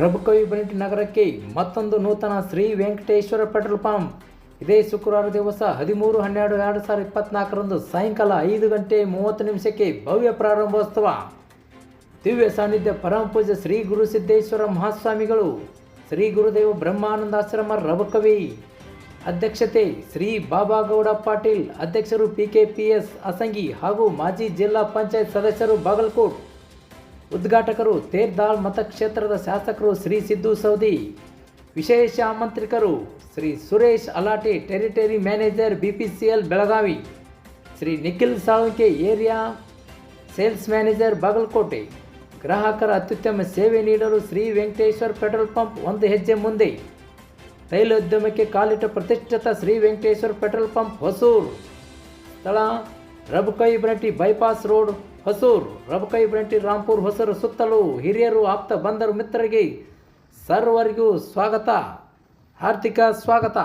ರಬಕವಿ ಬನಿಟ್ ನಗರಕ್ಕೆ ಮತ್ತೊಂದು ನೂತನ ಶ್ರೀ ವೆಂಕಟೇಶ್ವರ ಪೆಟ್ರೋಲ್ ಪಂಪ್. ಇದೇ ಶುಕ್ರವಾರ ದಿವಸ ಹದಿಮೂರು, ಹನ್ನೆರಡು, ಎರಡು ಸಾವಿರದ ಇಪ್ಪತ್ನಾಲ್ಕರಂದು ಸಾಯಂಕಾಲ ಐದು ಗಂಟೆ ಮೂವತ್ತು ನಿಮಿಷಕ್ಕೆ ಭವ್ಯ ಪ್ರಾರಂಭೋತ್ಸವ. ದಿವ್ಯ ಸಾನ್ನಿಧ್ಯ ಪರಮ ಪೂಜ್ಯ ಶ್ರೀ ಗುರು ಸಿದ್ದೇಶ್ವರ ಮಹಾಸ್ವಾಮಿಗಳು, ಶ್ರೀ ಗುರುದೇವ ಬ್ರಹ್ಮಾನಂದಾಶ್ರಮ ರಬಕವಿ ಅಧ್ಯಕ್ಷತೆ ಶ್ರೀ ಬಾಬಾಗೌಡ ಪಾಟೀಲ್, ಅಧ್ಯಕ್ಷರು P K P S Asangi ಹಾಗೂ ಮಾಜಿ ಜಿಲ್ಲಾ ಪಂಚಾಯತ್ ಸದಸ್ಯರು ಬಾಗಲಕೋಟ್. ಉದ್ಘಾಟಕರು ತೇರ್ದಾಳ್ ಮತಕ್ಷೇತ್ರದ ಶಾಸಕರು ಶ್ರೀ ಸಿದ್ದು ಸೌದಿ, ವಿಶೇಷ ಆಮಂತ್ರಿಕರು Shri Suresh Alati, territory manager B P C L Belagavi, Shri Nikhil Salunke area, sales manager Bagalkote, ಗ್ರಾಹಕರ ಅತ್ಯುತ್ತಮ ಸೇವೆ ನೀಡಲು ಶ್ರೀ ವೆಂಕಟೇಶ್ವರ ಪೆಟ್ರೋಲ್ ಪಂಪ್ ಒಂದು ಹೆಜ್ಜೆ ಮುಂದೆ, ತೈಲೋದ್ಯಮಕ್ಕೆ ಕಾಲಿಟ್ಟ ಪ್ರತಿಷ್ಠಿತ ಶ್ರೀ ವೆಂಕಟೇಶ್ವರ ಪೆಟ್ರೋಲ್ ಪಂಪ್ ಹೊಸೂರು, ಸ್ಥಳ ರಬಕೈ ಬ್ರಂಟಿ ಬೈಪಾಸ್ ರೋಡ್, ಹೊಸೂರು. ರಬಕೈ ಬ್ರಂಟಿ ರಾಂಪುರ್ ಹೊಸರು ಸುತ್ತಲೂ ಹಿರಿಯರು ಆಪ್ತ ಬಂದರು ಮಿತ್ರರಿಗೆ ಸರ್ವರಿಗೂ ಸ್ವಾಗತ. ಹಾರ್ದಿಕ ಸ್ವಾಗತ.